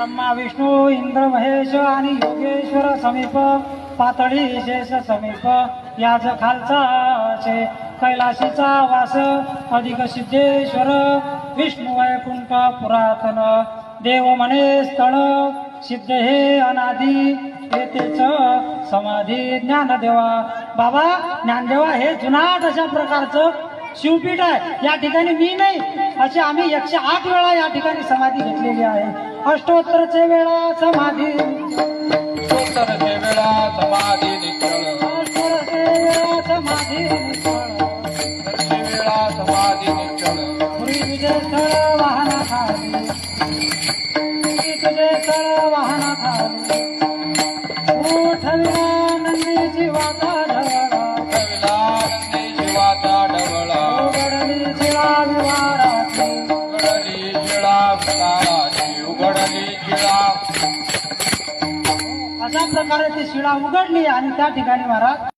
ब्रह्मा विष्णू इंद्र महेश आणि योगेश्वर समीप पातळी शेष समीप. याच खालचा शे कैलाशीचा वास अधिक सिद्धेश्वर विष्णू वैकुंठ पुरातन. देव म्हणे स्थळ सिद्ध हे अनादी येतेच समाधी. ज्ञानदेवा बाबा ज्ञानदेवा हे जुनाट अशा प्रकारचं शिवपीठ आहे. या ठिकाणी मी नाही. असे आम्ही एकशे आठ वेळा या ठिकाणी समाधी घेतलेली आहे. अष्टोत्तरचे वेळा समाधी. उत्तरचे वेळा समाधी निखळ. अष्टोत्तरचे वेळा समाधी निष्फळ. उत्तरचे वेळा समाधी निखळ. पुरी तुझे स्थळ वाहना खाली पुरी तुझे स्थळ वाहना खाली उठविला नंदीची वाता ढवळा. कविलानंदी जीवाचा ढवळा. उघडली शिळा विवाराची. उघडली शिळा विकाराची उघडली शिळा अशा प्रकारे ती शिळा उघडली आणि त्या ठिकाणी महाराज